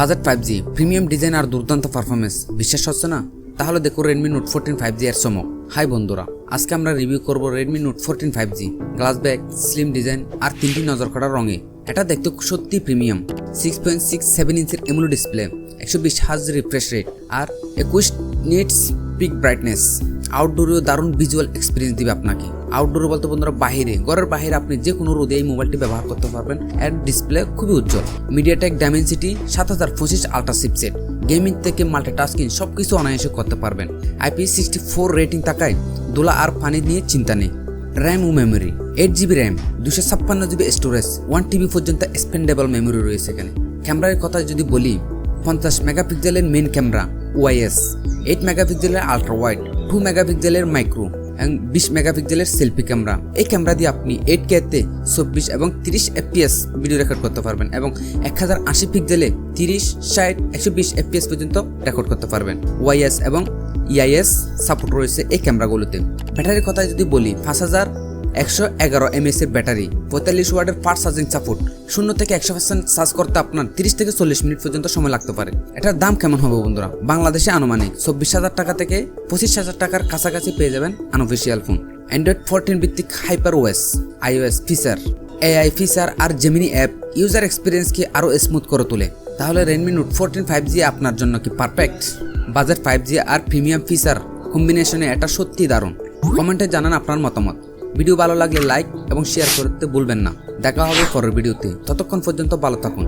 Budget five G premium design আর দুর্দান্ত performance বিশ্বাস হচ্ছে না? তাহলে দেখো Redmi Note fourteen five G এর চমক। হাই বন্ধুরা, আজকে আমরা রিভিউ করব Redmi Note fourteen five G glass back slim design আর তিনটি নজর কাটা রঙে। এটা দেখতে সত্যি premium six point six seven ইঞ্চের AMOLED display একশো বিশ হাজ রিফ্রেশ রেট আর একুশ নিটস পিক ব্রাইটনেস আউটডোরেও দারুণ ভিজুয়াল এক্সপিরিয়েন্স দিবে আপনাকে। আউটডোরে বলতে বন্ধুরা বাইরে ঘরের বাইরে আপনি যে কোনো রোদে এই মোবাইলটি ব্যবহার করতে পারবেন। এর ডিসপ্লে খুবই উজ্জ্বল। মিডিয়াটেক ডাইমেনসিটি সাত হাজার পঁচিশ আল্ট্রা চিপসেট গেমিং থেকে মাল্টিটাস্কিং সব কিছু অনায়াসে করতে পারবেন। আইপি সিক্সটি ফোর রেটিং থাকায় দোলা আর পানি নিয়ে চিন্তা নেই। র্যাম ও মেমোরি এইট জিবি র্যাম দুশো ছাপ্পান্ন জিবি স্টোরেজ ওয়ান টিবি পর্যন্ত স্পেন্ডেবল মেমোরি রয়েছে এখানে। ক্যামেরার কথা যদি বলি, পঞ্চাশ মেগাপিক্সেলের মেন ক্যামেরা ওয়াইএস এইট মেগাপিক্সেলের আলট্রা ওয়াইড টু মেগাপিক্সেলের মাইক্রো বিশ মেগাপিক্সেলের সেলফি ক্যামেরা। এই ক্যামেরা দিয়ে আপনি এইট কেতে চব্বিশ এবং তিরিশ এফপিএস ভিডিও রেকর্ড করতে পারবেন এবং এক হাজার আশি পিক্সেলে তিরিশ, ষাট, একশো বিশ এফপিএস পর্যন্ত রেকর্ড করতে পারবেন। ওয়াইএস এবং ইআইএস সাপোর্ট রয়েছে এই ক্যামেরাগুলোতে। ব্যাটারির কথা যদি বলি, পাঁচ হাজার একশো এগারো এমএস এর ব্যাটারি, পঁয়তাল্লিশ ওয়ার্ডের ফাস্ট চার্জিং সাপোর্ট, শূন্য থেকে একশো পার্সেন্ট চার্জ করতে আপনার তিরিশ থেকে চল্লিশ মিনিট পর্যন্ত সময় লাগতে পারে। এটার দাম কেমন হবে বন্ধুরা? বাংলাদেশে আনুমানিক চব্বিশ হাজার টাকা থেকে পঁচিশ হাজার টাকার কাছাকাছি পেয়ে যাবেন আনঅফিসিয়াল ফোন অ্যান্ড্রয়েড ফোরটিন ভিত্তিক hyper OS iOS feature AI feature আর জেমিনি অ্যাপ ইউজার এক্সপিরিয়েন্সকে আরও স্মুথ করে তোলে। তাহলে Redmi Note fourteen five G আপনার জন্য কি পারফেক্ট বাজেট ফাইভ জি আর প্রিমিয়াম ফিচার কম্বিনেশনে এটা সত্যি দারুণ। কমেন্টে জানান আপনার মতামত। ভিডিও ভালো লাগলে লাইক এবং শেয়ার করতে ভুলবেন না। দেখা হবে পরের ভিডিওতে। ততক্ষণ পর্যন্ত ভালো থাকুন।